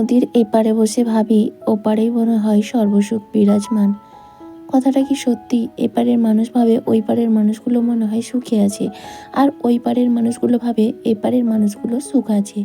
নদীর এপারে বসে ভাবি, ওপারেই মনে হয় সর্বসুখ বিরাজমান। কথাটা কি সত্যি? এপারের মানুষ ভাবে ওই পারের মানুষগুলো মনে হয় সুখে আছে, আর ওই পারের মানুষগুলো ভাবে এপারের মানুষগুলো সুখ আছে।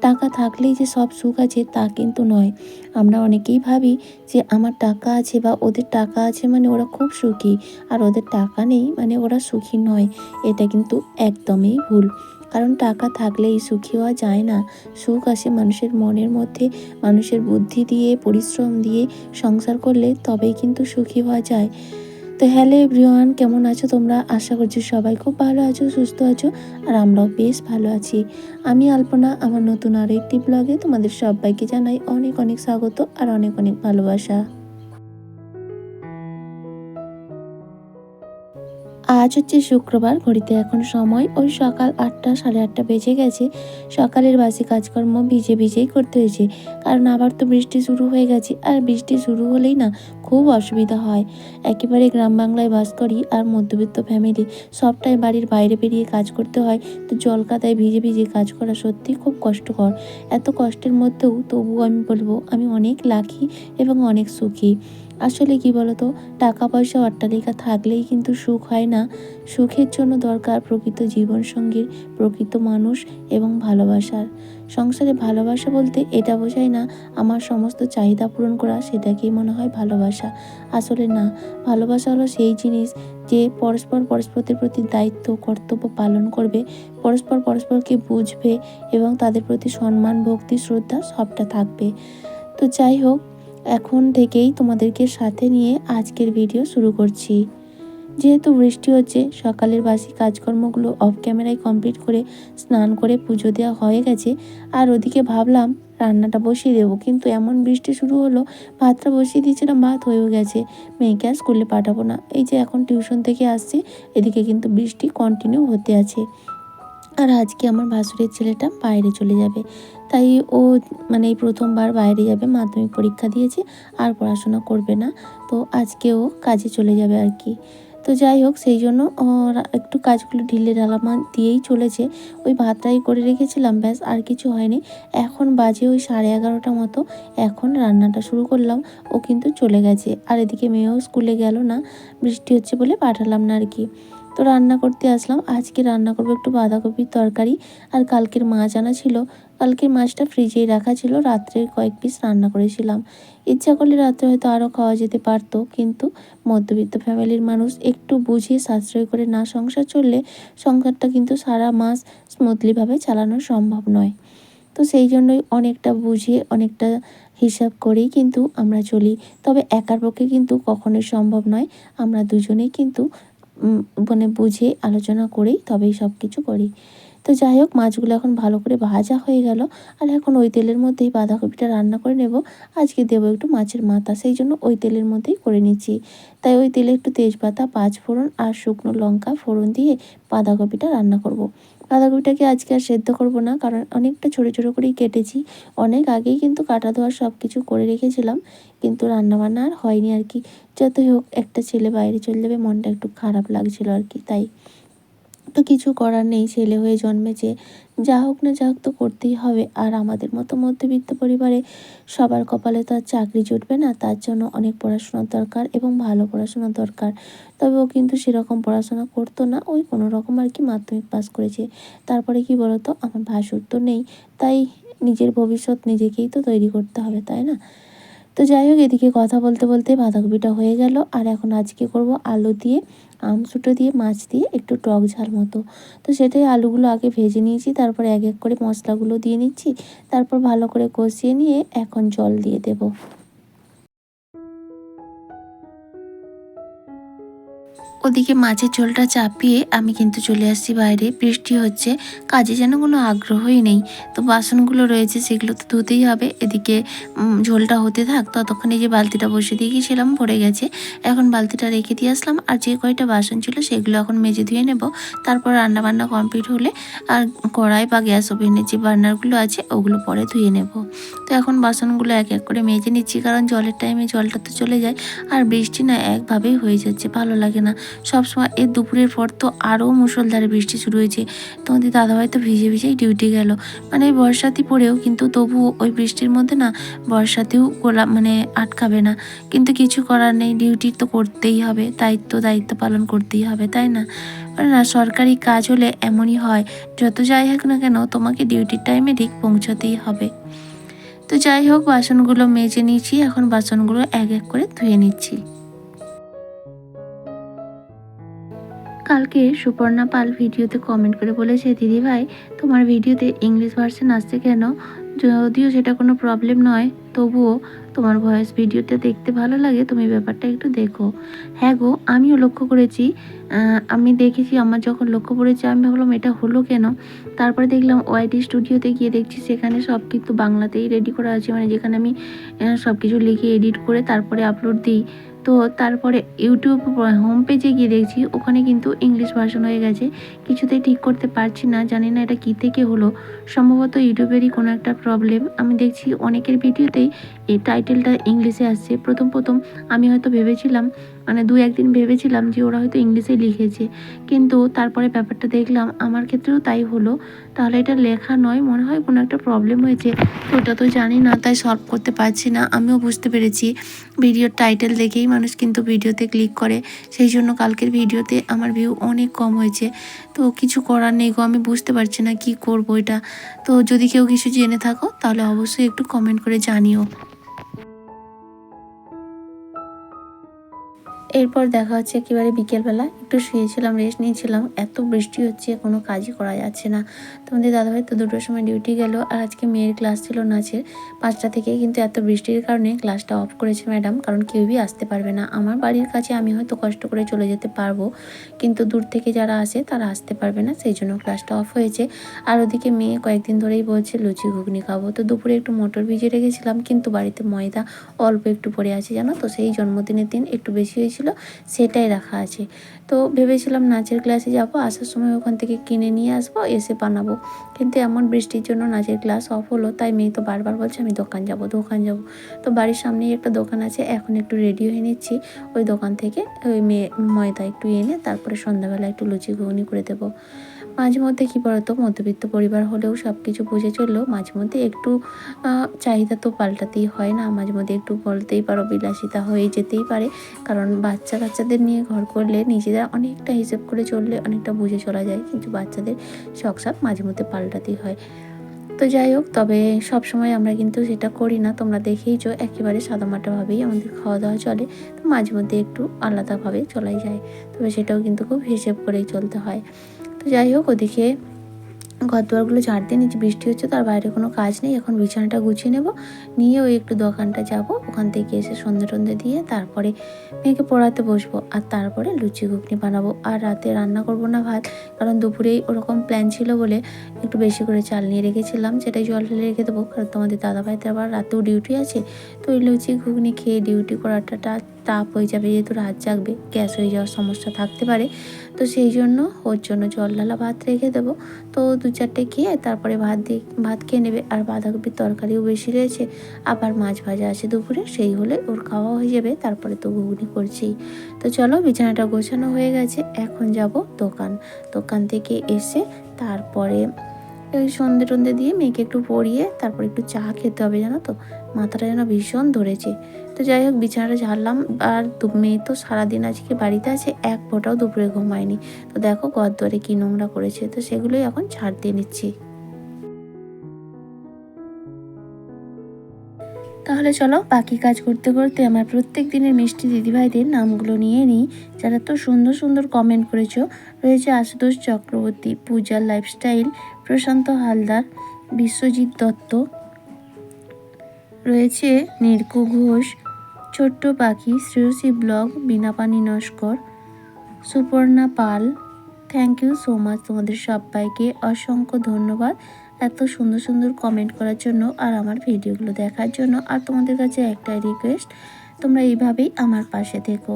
টাকা থাকলেই যে সব সুখ আছে তা কিন্তু নয়। আমরা অনেকেই ভাবি যে আমার টাকা আছে বা ওদের টাকা আছে মানে ওরা খুব সুখী, আর ওদের টাকা নেই মানে ওরা সুখী নয়। এটা কিন্তু একদমই ভুল। কারণ টাকা থাকলেই সুখী হওয়া যায় না। সুখ আসে মানুষের মনের মধ্যে। মানুষের বুদ্ধি দিয়ে, পরিশ্রম দিয়ে সংসার করলে তবেই কিন্তু সুখী হওয়া যায়। তো হ্যালো এভরিওয়ান, কেমন আছো তোমরা? আশা করছি সবাই খুব ভালো আছো, সুস্থ আছো, আর আমরাও বেশ ভালো আছি। আমি আলপনা, আমার নতুন আরও একটি ব্লগে তোমাদের সবাইকে জানাই অনেক অনেক স্বাগত আর অনেক অনেক ভালোবাসা। আজ হচ্ছে শুক্রবার, ঘড়িতে এখন সময়। ওই সকাল আটটা, সাড়ে আটটা বেজে গেছে। সকালের বাসি কাজকর্ম ভিজে ভিজেই করতে হয়েছে। কারণ আবার তো বৃষ্টি শুরু হয়ে গেছে। আর বৃষ্টি শুরু হলেই না খুব অসুবিধা হয়। একেবারে গ্রাম বাংলায় বাস করি আর মধ্যবিত্ত ফ্যামিলি। সবটাই বাড়ির বাইরে বেরিয়ে কাজ করতে হয়। তো জল কাদায় ভিজে ভিজে কাজ করা সত্যি খুব কষ্টকর। এত কষ্টের মধ্যেও তবুও আমি বলব, আমি অনেক লাকি এবং অনেক সুখী। আসলে কি বলতো টাকা পয়সা অট্টালিকা থাকলেই কিন্তু সুখ হয় না। সুখের জন্য দরকার প্রকৃত জীবনসঙ্গীর, প্রকৃত মানুষ এবং ভালোবাসার। সংসারে ভালোবাসা বলতে এটা বোঝায় না, আমার সমস্ত চাহিদা পূরণ করা, সেটাকেই মনে হয় ভালোবাসা। আসলে না, ভালোবাসা হলো সেই জিনিস যে পরস্পর পরস্পরের প্রতি দায়িত্ব, কর্তব্য পালন করবে, পরস্পর পরস্পরকে বুঝবে এবং তাদের প্রতি সম্মান, ভক্তি, শ্রদ্ধা সবটা থাকবে। তো যাই হোক এখন থেকেই তোমাদেরকে সাথে নিয়ে আজকের ভিডিও শুরু করছি। যেহেতু বৃষ্টি হচ্ছে, সকালের বাসি কাজকর্মগুলো অফ ক্যামেরায় কমপ্লিট করে স্নান করে পুজো দেওয়া হয়ে গেছে। আর ওদিকে ভাবলাম রান্নাটা বসিয়ে দেবো, কিন্তু এমন বৃষ্টি শুরু হলো, ভাতটা বসিয়ে দিয়েছিলাম, ভাত হয়েও গেছে। মেয়েকে আর স্কুলে পাঠাবো না। এই যে এখন টিউশন থেকে আসছে, এদিকে কিন্তু বৃষ্টি কন্টিনিউ হতে আছে। আর আজকে আমার ভাসুরের ছেলেটা বাইরে চলে যাবে। তাই ও মানে এই প্রথমবার বাইরে যাবে, মাধ্যমিক পরীক্ষা দিয়েছে, আর পড়াশোনা করবে না। তো আজকে ও কাজে চলে যাবে আর কি। তো যাই হোক, সেই জন্য একটু কাজগুলো ঢিলে ঢালামা দিয়েই চলেছে। ওই ভাতটাই করে রেখেছিলাম, ব্যাস, আর কিছু হয়নি। এখন বাজে ওই সাড়ে এগারোটা মতো। এখন রান্নাটা শুরু করলাম, ও কিন্তু চলে গেছে। আর এদিকে মেয়েও স্কুলে গেল না, বৃষ্টি হচ্ছে বলে পাঠালাম না আর কি। তো রান্না করতে আসলাম। আজকে রান্না করব একটু বাঁধাকপির তরকারি আর কালকের মাছ আনা ছিল। কালকের মাছটা ফ্রিজেই রাখা ছিল। রাত্রে কয়েক পিস রান্না করেছিলাম। ইচ্ছা করলে রাত্রে হয়তো আরও খাওয়া যেতে পারতো, কিন্তু মধ্যবিত্ত ফ্যামিলির মানুষ একটু বুঝিয়ে সাশ্রয় করে না সংসার চললে সংসারটা কিন্তু সারা মাস স্মুথলিভাবে চালানো সম্ভব নয়। তো সেই জন্যই অনেকটা বুঝিয়ে, অনেকটা হিসাব করেই কিন্তু আমরা চলি। তবে একার পক্ষে কিন্তু কখনোই সম্ভব নয়। আমরা দুজনেই কিন্তু মানে বুঝে আলোচনা করেই তবেই সব কিছু করি। তো যাই হোক, মাছগুলো এখন ভালো করে ভাজা হয়ে গেল। আর এখন ওই তেলের মধ্যেই বাঁধাকপিটা রান্না করে নেব। আজকে দেবো একটু মাছের মাথা, সেই জন্য ওই তেলের মধ্যেই করে নিচ্ছি। তাই ওই তেলে একটু তেজপাতা, পাঁচ ফোড়ন আর শুকনো লঙ্কা ফোড়ন দিয়ে বাঁধাকপিটা রান্না করব। বাঁধাকপিটাকে আজকে আর সেদ্ধ করব না, কারণ অনেকটা ছোটো ছোটো করেই কেটেছি। অনেক আগেই কিন্তু কাটা ধোয়া সব কিছু করে রেখেছিলাম, কিন্তু রান্নাবান্না আর হয়নি আর কি। যতই হোক, একটা ছেলে বাইরে চলে যাবে, মনটা একটু খারাপ লাগছিল আর কি, তাই। তো কিছু করার নেই, ছেলে হয়ে জন্মেছে। যা হোক না যা হোক তো করতেই হবে। আর আমাদের মতো মধ্যবিত্ত পরিবারে সবার কপালে তো আর চাকরি জুটবে না, তার জন্য অনেক পড়াশোনার দরকার এবং ভালো পড়াশোনার দরকার। তবে ও কিন্তু সেরকম পড়াশোনা করতো না, ওই কোনো রকম আর কি মাধ্যমিক পাস করেছে। তারপরে কি বলতো, আমার ভাসুর তো নেই, তাই নিজের ভবিষ্যৎ নিজেকেই তো তৈরি করতে হবে, তাই না? তো যাই হোক, এদিকে কথা বলতে বলতে বাঁধাকপিটা হয়ে গেল। আর এখন আজকে করব আলু দিয়ে, আম আমসুটো দিয়ে, মাছ দিয়ে একটু টক ঝাল মতো। তো সেটাই আলুগুলো আগে ভেজে নিয়েছি, তারপর এক এক করে মশলাগুলো দিয়ে নিচ্ছি, তারপর ভালো করে কষিয়ে নিয়ে এখন জল দিয়ে দেবো। ওদিকে মাছের ঝোলটা চাপিয়ে আমি কিন্তু চলে আসছি বাইরে। বৃষ্টি হচ্ছে, কাজে যেন কোনো আগ্রহই নেই। তো বাসনগুলো রয়েছে, সেগুলো তো ধুতেই হবে। এদিকে ঝোলটা হতে থাক, ততক্ষণে যে বালতিটা বসে দিয়ে গিয়েছিলাম ভরে গেছে। এখন বালতিটা রেখে দিয়ে আসলাম, আর যে কয়টা বাসন ছিল সেগুলো এখন মেজে ধুয়ে নেব। তারপর রান্না বান্না কমপ্লিট হলে আর কড়াই বা গ্যাস ওভেনের যে বার্নারগুলো আছে, ওগুলো পরে ধুয়ে নেব। তো এখন বাসনগুলো এক এক করে মেজে নিচ্ছি, কারণ জলের টাইমে জলটা তো চলে যায়। আর বৃষ্টি না একভাবেই হয়ে যাচ্ছে, ভালো লাগে না। সবসময় এর দুপুরের পর তো আরও মুষলধারে বৃষ্টি শুরু হয়েছে। তোমাদের দাদাভাই তো ভিজে ভিজেই ডিউটি গেল। মানে বর্ষাতি পড়েও কিন্তু তবুও ওই বৃষ্টির মধ্যে না বর্ষাতেও গোলা মানে আটকাবে না। কিন্তু কিছু করার নেই ডিউটি তো করতেই হবে। দায়িত্ব দায়িত্ব পালন করতেই হবে, তাই না? মানে না, সরকারি কাজ হলে এমনই হয়। যত যাই হোক না কেন, তোমাকে ডিউটির টাইমে ঠিক পৌঁছাতেই হবে। তো যাই হোক, বাসনগুলো মেজে নিয়েছি। এখন বাসনগুলো এক এক করে ধুয়ে নিচ্ছি। কালকে সুপর্ণা পাল ভিডিওতে কমেন্ট করে বলেছে, দিদি ভাই, তোমার ভিডিওতে ইংলিশ ভার্সন আসছে কেন? যদিও সেটা কোনো প্রবলেম নয়, তবুও তোমার ভয়েস ভিডিওতে দেখতে ভালো লাগে, তুমি ব্যাপারটা একটু দেখো। হ্যাঁ গো, আমিও লক্ষ্য করেছি। আমি দেখেছি, আমার যখন লক্ষ্য করেছি আমি ভাবলাম এটা হলো কেন? তারপরে দেখলাম ওয়াইটি স্টুডিওতে গিয়ে দেখছি, সেখানে সব কিছু বাংলাতেই রেডি করা আছে। মানে যেখানে আমি সব কিছু লিখে এডিট করে তারপরে আপলোড দিই। তো তারপরে ইউটিউব হোম পেজে গিয়ে দেখছি, ওখানে কিন্তু ইংলিশ ভার্সন হয়ে গেছে। কিছুতেই ঠিক করতে পারছি না, জানি না এটা কী থেকে হলো। সম্ভবত ইউটিউবেরই কোনো একটা প্রবলেম আমি দেখছি অনেকের ভিডিওতেই এই টাইটেলটা ইংলিশে আসছে। প্রথম প্রথম আমি হয়তো ভেবেছিলাম মানে দু একদিন ভেবেছিলাম যে ওরা হয়তো ইংলিশে লিখেছে। কিন্তু তারপরে ব্যাপারটা দেখলাম, আমার ক্ষেত্রেও তাই হলো। তাহলে এটা লেখা নয়, মনে হয় কোনো একটা প্রবলেম হয়েছে। তো ওটা তো জানি না, তাই সলভ করতে পারছি না। আমিও বুঝতে পেরেছি। ভিডিওর টাইটেল দেখেই মানুষ কিন্তু ভিডিওতে ক্লিক করে। সেই জন্য কালকের ভিডিওতে আমার ভিউ অনেক কম হয়েছে। তো কিছু করার নেই গো, আমি বুঝতে পারছি না কি করব এটা। তো যদি কেউ কিছু জেনে থাকো, তাহলে অবশ্যই একটু কমেন্ট করে জানিও। এরপর দেখা হচ্ছে একেবারে বিকেলবেলা। একটু শুয়েছিলাম রেস্ট নিয়েছিলাম। এত বৃষ্টি হচ্ছে, কোনো কাজই করা যাচ্ছে না। তোমাদের দাদাভাই তো দুটোর সময় ডিউটি গেল। আর আজকে মেয়ের ক্লাস ছিল নাচের। পাঁচটা থেকে কিন্তু এত বৃষ্টির কারণে ক্লাসটা অফ করেছে ম্যাডাম কারণ কেউই আসতে পারবে না। আমার বাড়ির কাছে আমি হয়তো কষ্ট করে চলে যেতে পারব। কিন্তু দূর থেকে যারা আসে, তারা আসতে পারবে না। সেই জন্য ক্লাসটা অফ হয়েছে। আর ওদিকে মেয়ে কয়েকদিন ধরেই বলছে, লুচি, ঘুগনি খাব। তো দুপুরে একটু মটর ভিজে রেখেছিলাম। কিন্তু বাড়িতে ময়দা অল্প একটু পড়ে আছে, জানো তো? সেই জন্মদিনের দিন একটু বেশি হয়েছিল। সেটাই রাখা আছে। তো ভেবেছিলাম নাচের ক্লাসে যাব, আসার সময় ওখান থেকে কিনে নিয়ে আসব, এসে বানাবো। কিন্তু এমন বৃষ্টির জন্য নাচের ক্লাস অফ হলো, তাই মেয়ে তো বারবার বলছে, আমি দোকান যাব দোকান যাব। তো বাড়ির সামনেই একটা দোকান আছে, এখন একটু রেডি হয়ে নিচ্ছি। ওই দোকান থেকে ওই মেয়ে ময়দা একটু এনে, তারপরে সন্ধ্যাবেলা একটু লুচি ঘুগনি করে দেবো। মাঝে মধ্যে কী বলতো, মধ্যবিত্ত পরিবার হলেও সব কিছু বুঝে চললেও মাঝে মধ্যে একটু চাহিদা তো পাল্টাতেই হয় না। মাঝে মধ্যে একটু বলতেই পারো বিলাসিতা হয়ে যেতেই পারে। কারণ বাচ্চা কাচ্চাদের নিয়ে ঘর করলে নিজেরা অনেকটা হিসেব করে চললে অনেকটা বুঝে চলা যায়। কিন্তু বাচ্চাদের শখ সাপ মাঝে মধ্যে পাল্টাতেই হয়। তো যাই হোক, তবে সব সময় আমরা কিন্তু সেটা করি না। তোমরা দেখেইছো, একেবারে সাদামাটাভাবেই আমাদের খাওয়া দাওয়া চলে। তো মাঝে মধ্যে একটু আলাদাভাবে চলাই যায়। তবে সেটাও কিন্তু খুব হিসেব করেই চলতে হয়। তো যাই হোক, ওদিকে ঘর দুয়ারগুলো ঝাড় দিয়ে নিচে বৃষ্টি হচ্ছে, তার বাইরে কোনো কাজ নেই। এখন বিছানাটা গুছিয়ে নেব, নিয়ে ওই একটু দোকানটা যাব, ওখান থেকে এসে সন্ধে টন্ধে দিয়ে তারপরে মেয়েকে পড়াতে বসবো আর তারপরে লুচি ঘুগনি বানাবো। আর রাতে রান্না করব না ভাত, কারণ দুপুরেই ওরকম প্ল্যান ছিল বলে একটু বেশি করে চাল নিয়ে রেখেছিলাম, সেটাই জল ঢেলে রেখে দেবো। কারণ তোমাদের দাদাভাইতে আবার রাতেও ডিউটি আছে, তো ওই লুচি ঘুগনি খেয়ে ডিউটি করাটা তাপ হয়ে যাবে, যেহেতু রাত জাগবে, গ্যাস হয়ে যাওয়ার সমস্যা থাকতে পারে। তো সেই জন্য ওর জন্য জল ঢালা ভাত রেখে দেবো। তো দু চারটে খেয়ে তারপরে ভাত দিয়ে, ভাত খেয়ে নেবে। আর বাঁধাকপির তরকারিও বেশি রয়েছে। আবার মাছ ভাজা আছে দুপুরে, সেই হলে ওর খাওয়া হয়ে যাবে। তারপরে তো ঘুগনি করছি তো চলো, বিছানাটা গোছানো হয়ে গেছে। এখন যাব দোকান। দোকান থেকে এসে তারপরে ওই সন্ধে টন্ধে দিয়ে মেয়েকে একটু পরিয়ে তারপর একটু চা খেতে হবে, জানো তো? মাথাটা যেন ভীষণ ধরেছে। তো যাই হোক, বিছানাটা ঝাড়লাম। আর মেয়ে তো সারাদিন আজকে বাড়িতে আছে, এক ফোঁটাও দুপুরে ঘুমায়নি। তো দেখো দুয়ারে কী নোংরা করেছে। তো সেগুলোই এখন ছাড় দিয়ে নিচ্ছি। তাহলে চলো বাকি কাজ করতে করতে আমার প্রত্যেক দিনের মিষ্টি দিদিভাইদের নামগুলো নিয়ে নিই, যারা তো সুন্দর সুন্দর কমেন্ট করেছ। রয়েছে আশুতোষ চক্রবর্তী পূজা লাইফস্টাইল প্রশান্ত হালদার, বিশ্বজিৎ দত্ত। রয়েছে নির্কু ঘোষ, ছোট্ট পাখি, Shreyasi blog, Binapani Naskar, Suparna Pal. Thank you so much তোমাদের সবাইকে। অসংখ্য ধন্যবাদ এত সুন্দর সুন্দর কমেন্ট করার জন্য আর আমার ভিডিওগুলো দেখার জন্য। আর তোমাদের কাছে একটাই রিকোয়েস্ট তোমরা এইভাবেই আমার পাশে থেকো।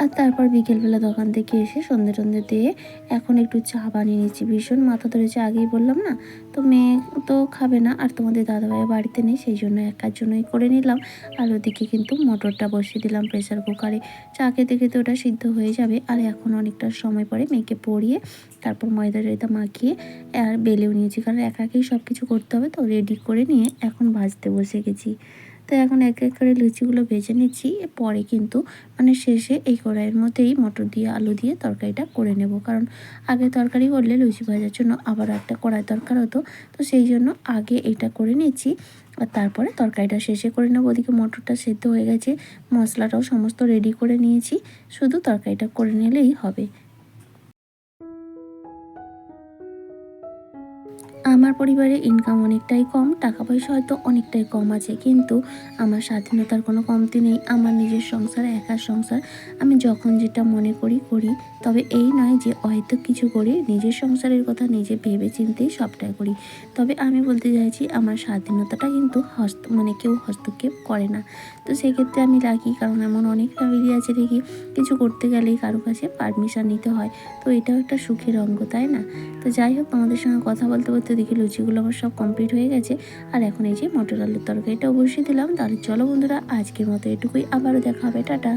আর তারপর বিকেলবেলা দোকান থেকে এসে সন্ধে টন্ধে দিয়ে এখন একটু চা বানিয়ে নিচ্ছি। ভীষণ মাথা ধরেছে, আগেই বললাম না? তো মেয়ে তো খাবে না, আর তোমাদের দাদাভাই বাড়িতে নেই, সেই জন্য একার জন্যই করে নিলাম। আর ওদিকে কিন্তু মটরটা বসিয়ে দিলাম প্রেসার কুকারে চা খেতে খেতে ওটা সিদ্ধ হয়ে যাবে, আর এখন অনেকটা সময় পরে মেয়েকে পরিয়ে তারপর ময়দা টয়দা মাখিয়ে আর বেলেও নিয়েছি, কারণ একাকেই সব কিছু করতে হবে, তো রেডি করে নিয়ে এখন ভাজতে বসে গেছি। তো এখন এক এক করে লুচিগুলো ভেজে নিচ্ছি। পরে কিন্তু মানে শেষে এই কড়াইয়ের মধ্যেই মটর দিয়ে, আলু দিয়ে তরকারিটা করে নেব। কারণ আগে তরকারি করলে লুচি ভাজার জন্য আবার একটা কড়াই দরকার হতো। তো সেই জন্য আগে এটা করে নিচ্ছি। আর তারপরে তরকারিটা শেষে করে নেব। ওদিকে মটরটা সেদ্ধ হয়ে গেছে। মশলাটাও সমস্ত রেডি করে নিয়েছি। শুধু তরকারিটা করে নিলেই হবে। আমার পরিবারে ইনকাম অনেকটাই কম টাকা পয়সা হয়তো অনেকটাই কম আছে, কিন্তু আমার স্বাধীনতার কোনো কমতি নেই, আমার নিজের সংসার, একার সংসার, আমি যখন যেটা মনে করি করি। তবে এই নয় যে হয়তো কিছু করি, নিজের সংসারের কথা নিজে ভেবে চিন্তেই সবটাই করি। তবে আমি বলতে চাইছি, আমার স্বাধীনতাটা কিন্তু হস্ত মানে কেউ হস্তক্ষেপ করে না। তো সেক্ষেত্রে আমি রাখি কারণ এমন অনেক ফ্যামিলি আছে দেখি, কিছু করতে গেলেই কারও কাছে পারমিশন নিতে হয়। তো এটাও একটা সুখের অঙ্গ, তাই না? তো যাই হোক, তোমাদের সঙ্গে কথা বলতে বলতে দেখি লুচিগুলো আমার সব কমপ্লিট হয়ে গেছে। আর এখন এই যে মটর আলুর তরকারিটা অবশ্যই দিলাম। তাহলে চলো বন্ধুরা, আজকের মতো এটুকুই। আবারও দেখা হবে। টাটা।